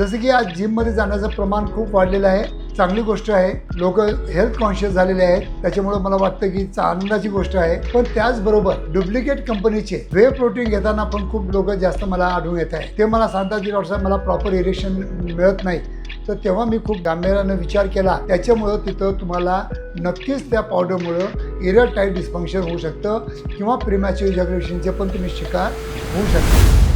जसं की आज जिममध्ये जाण्याचं प्रमाण खूप वाढलेलं आहे. चांगली गोष्ट आहे. लोक हेल्थ कॉन्शियस झालेले आहेत. त्याच्यामुळे मला वाटतं की आनंदाची गोष्ट आहे. पण त्याचबरोबर डुप्लिकेट कंपनीचे वे प्रोटीन घेताना पण खूप लोक जास्त मला आढळून येत आहे ते मला सांगतात की डॉक्टर साहेब मला प्रॉपर इरेक्शन मिळत नाही. तर तेव्हा मी खूप गांभीर्यानं विचार केला. त्याच्यामुळं तिथं तुम्हाला नक्कीच त्या पावडरमुळं इरल टाईप डिस्फंक्शन होऊ शकतं किंवा प्रिमॅच्युअर जनरेशनचे पण तुम्ही शिकार होऊ शकता.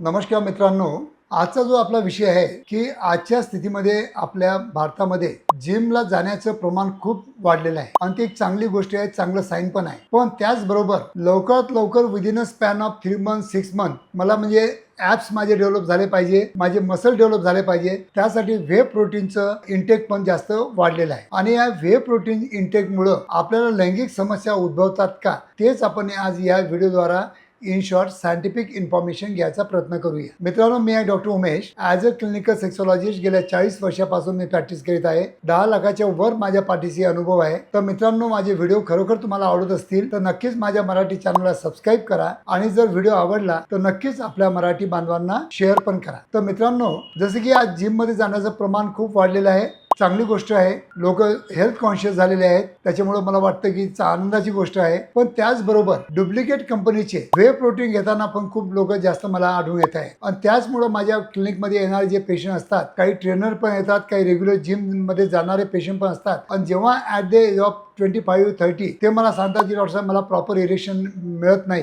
नमस्कार मित्रांनो आजचा जो आपला विषय आहे की आजच्या स्थितीमध्ये आपल्या भारतामध्ये जिमला जाण्याचं प्रमाण खूप वाढलेलं आहे. आणि ती एक चांगली गोष्ट आहे चांगलं साईन पण आहे. पण त्याचबरोबर लवकरात लवकर within a span of three month six month मला म्हणजे ॲप्स माझे डेव्हलप झाले पाहिजे माझे मसल डेव्हलप झाले पाहिजे त्यासाठी व्हे प्रोटीनचं इंटेक पण जास्त वाढलेलं आहे. आणि या व्हे प्रोटीन इंटेकमुळं आपल्याला लैंगिक समस्या उद्भवतात का तेच आपण आज या व्हिडिओद्वारा इन शॉर्ट सायंटिफिक इन्फॉर्मेशन घ्यायचा प्रयत्न करूया. मित्रांनो मी आहे doctor Umesh. As a clinical sexologist गेल्या चाळीस वर्षापासून मी प्रॅक्टिस करीत आहे. दहा लाखाच्या वर माझ्या पाठीशी अनुभव आहे. तर मित्रांनो माझे व्हिडिओ खरोखर तुम्हाला आवडत असतील तर नक्कीच माझ्या मराठी चॅनलला सबस्क्राईब करा. आणि जर व्हिडिओ आवडला तर नक्कीच आपल्या मराठी बांधवांना शेअर पण करा. तर मित्रांनो जसं की आज जिममध्ये जाण्याचं प्रमाण खूप वाढलेलं आहे. चांगली गोष्ट आहे. लोक हेल्थ कॉन्शियस झालेले आहेत. त्याच्यामुळे मला वाटतं की आनंदाची गोष्ट आहे. पण त्याचबरोबर डुप्लिकेट कंपनीचे वे प्रोटीन घेताना पण खूप लोक जास्त मला आढळून येत आहे आणि त्याचमुळे माझ्या क्लिनिकमध्ये येणारे जे पेशंट असतात काही ट्रेनर पण येतात काही रेग्युलर जिममध्ये जाणारे पेशंट पण असतात. आणि जेव्हा at the age of twenty five thirty ते मला सांगतात की डॉक्टर साहेब मला प्रॉपर इरेक्शन मिळत नाही.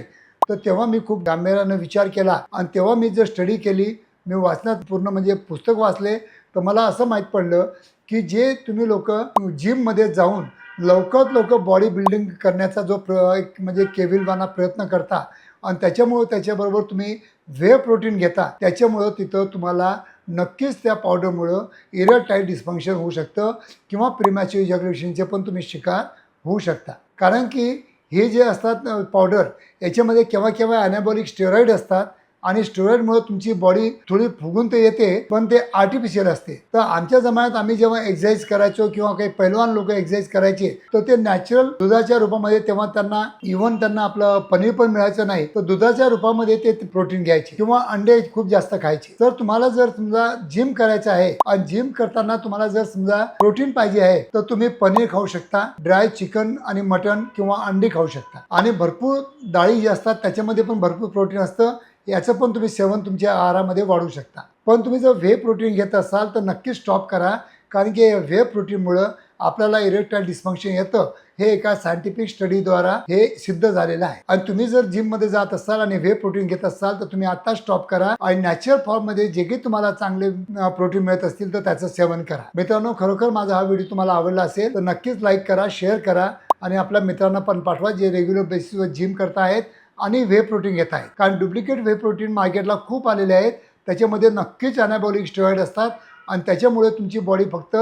तर तेव्हा मी खूप गांभीर्यानं विचार केला. आणि तेव्हा मी जर स्टडी केली मी वाचण्यात पूर्ण म्हणजे पुस्तक वाचले तर मला असं माहीत पडलं की जे तुम्ही लोक जिममध्ये जाऊन लवकरात लवकर बॉडी बिल्डिंग करण्याचा जो प्र एक म्हणजे केविलवाना प्रयत्न करता आणि त्याच्यामुळं त्याच्याबरोबर तुम्ही व्हे प्रोटीन घेता त्याच्यामुळं तिथं तुम्हाला नक्कीच त्या पावडरमुळं इरर टाईट डिस्फंक्शन होऊ शकतं किंवा प्रिमॅच्युअर इजॅग्युलेशनचे पण तुम्ही शिकार होऊ शकता. कारण की हे जे असतात पावडर याच्यामध्ये केव्हा केव्हा ॲनाबॉलिक स्टेरॉईड असतात आणि स्टेरॉइडमुळे तुमची बॉडी थोडी फुगून तर येते पण ते आर्टिफिशियल असते. तर आमच्या जमान्यात आम्ही जेव्हा एक्सरसाइज करायचो किंवा काही पैलवान लोक एक्सरसाइज करायचे तर ते नॅचरल दुधाच्या रूपामध्ये तेव्हा त्यांना इव्हन त्यांना आपलं पनीर पण मिळायचं नाही तर दुधाच्या रूपामध्ये ते प्रोटीन घ्यायचे किंवा अंडे खूप जास्त खायचे. तर तुम्हाला जर समजा जिम करायचं आहे आणि जिम करताना तुम्हाला जर समजा प्रोटीन पाहिजे आहे तर तुम्ही पनीर खाऊ शकता ड्राय चिकन आणि मटन किंवा अंडी खाऊ शकता. आणि भरपूर डाळी जी असतात त्याच्यामध्ये पण भरपूर प्रोटीन असतं. याचं पण तुम्ही सेवन तुमच्या आहारामध्ये वाढवू शकता. पण तुम्ही जर व्हे प्रोटीन घेत असाल तर नक्कीच स्टॉप करा. कारण की व्हे प्रोटीनमुळं आपल्याला इरेक्टाईल डिस्फंक्शन येतं. हे एका सायंटिफिक स्टडीद्वारा हे सिद्ध झालेलं आहे. आणि तुम्ही जर जिममध्ये जात असाल आणि व्हे प्रोटीन घेत असाल तर तुम्ही आता स्टॉप करा. आणि नॅचरल फॉर्ममध्ये जे काही तुम्हाला चांगले प्रोटीन मिळत असतील तर त्याचं सेवन करा. मित्रांनो खरोखर माझा हा व्हिडिओ तुम्हाला आवडला असेल तर नक्कीच लाईक करा शेअर करा. आणि आपल्या मित्रांना पण पाठवा जे रेग्युलर बेसिसवर जिम करत आहेत आणि व्हे प्रोटीन घेत आहेत. कारण डुप्लिकेट व्हे प्रोटीन मार्केटला खूप आलेले आहेत. त्याच्यामध्ये नक्कीच अनाबॉलिक स्टेरॉइड असतात. आणि त्याच्यामुळे तुमची बॉडी फक्त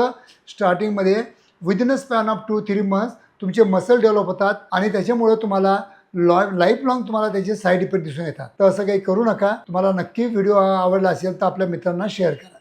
स्टार्टिंगमध्ये within a span of two three months तुमचे मसल डेव्हलप होतात. आणि त्याच्यामुळे तुम्हाला लॉ लाईफ लॉंग तुम्हाला त्याचे साईड इफेक्ट दिसून येतात. तर असं काही करू नका. तुम्हाला नक्की व्हिडिओ आवडला असेल तर आपल्या मित्रांना शेअर करा.